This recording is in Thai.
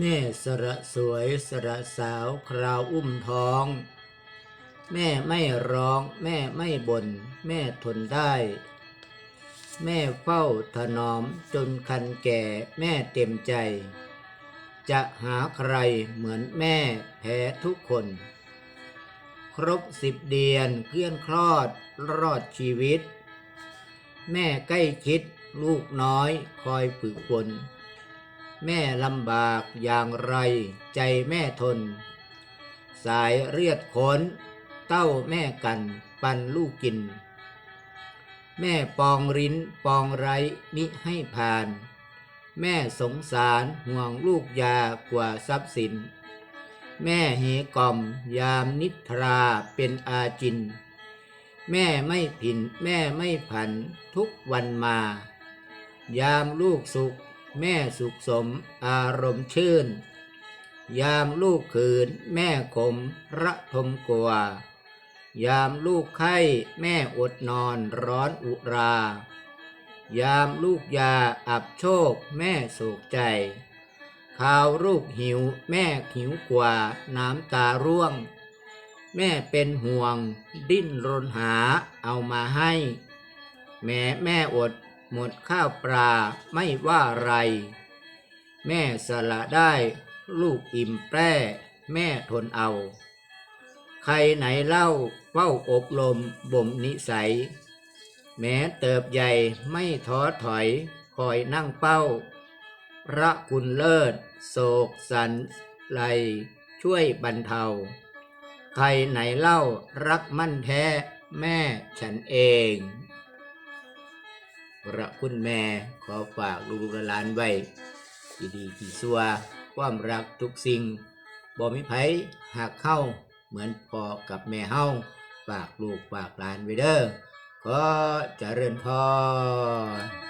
แม่สระสวยสระสาวคราวอุ้มท้อง แม่ไม่ร้อง แม่ไม่บน่นแม่ทนได้ แม่เฝ้าถนอมจนคันแก่แม่เต็มใจ จะหาใครเหมือนแม่แพ้ทุกคน ครบสิบเดือนเคลื่อนคลอดรอดชีวิต แม่ใกล้คิดลูกน้อยคอยฝึกฝน แม่ลำบากอย่างไรใจแม่ทน สายเรียดขน เต้าแม่กันปันลูกกิน แม่ปองริ้นปองไรมิให้ผ่าน แม่สงสารห่วงลูกยากว่าทรัพย์สิน แม่เหกล่อมยามนิทราเป็นอาจิน แม่ไม่ผินแม่ไม่ผันทุกวันมา ยามลูกสุข แม่สุขสมอารมณ์ชื่น ยามลูกขืนแม่ขมระทมกลัวยามลูกไข้แม่อดนอนร้อนอุรา ยามลูกยาอับโชคแม่โศกใจ ข่าวลูกหิวแม่หิวกว่าน้ำตาร่วง แม่เป็นห่วงดิ้นรนหาเอามาให้ แม่แม่อด หมดข้าวปลาไม่ว่าไร แม่สละได้ลูกอิ่มแปร่แม่ทนเอา ใครไหนเล่าเฝ้าอบรมบ่มนิสัย แม้เติบใหญ่ไม่ท้อถอยคอยนั่งเป้า พระคุณเลิศ โศกสันไลช่วยบรรเทา ใครไหนเล่ารักมั่นแท้แม่ฉันเอง พระคุณแม่ขอฝากลูกหลานไว้ที่ดีที่สัวความรักทุกสิ่งบ่มีไผหากเข้าเหมือนพ่อกับแม่เฮาฝากลูกฝากหลานไว้เด้อขอเจริญพร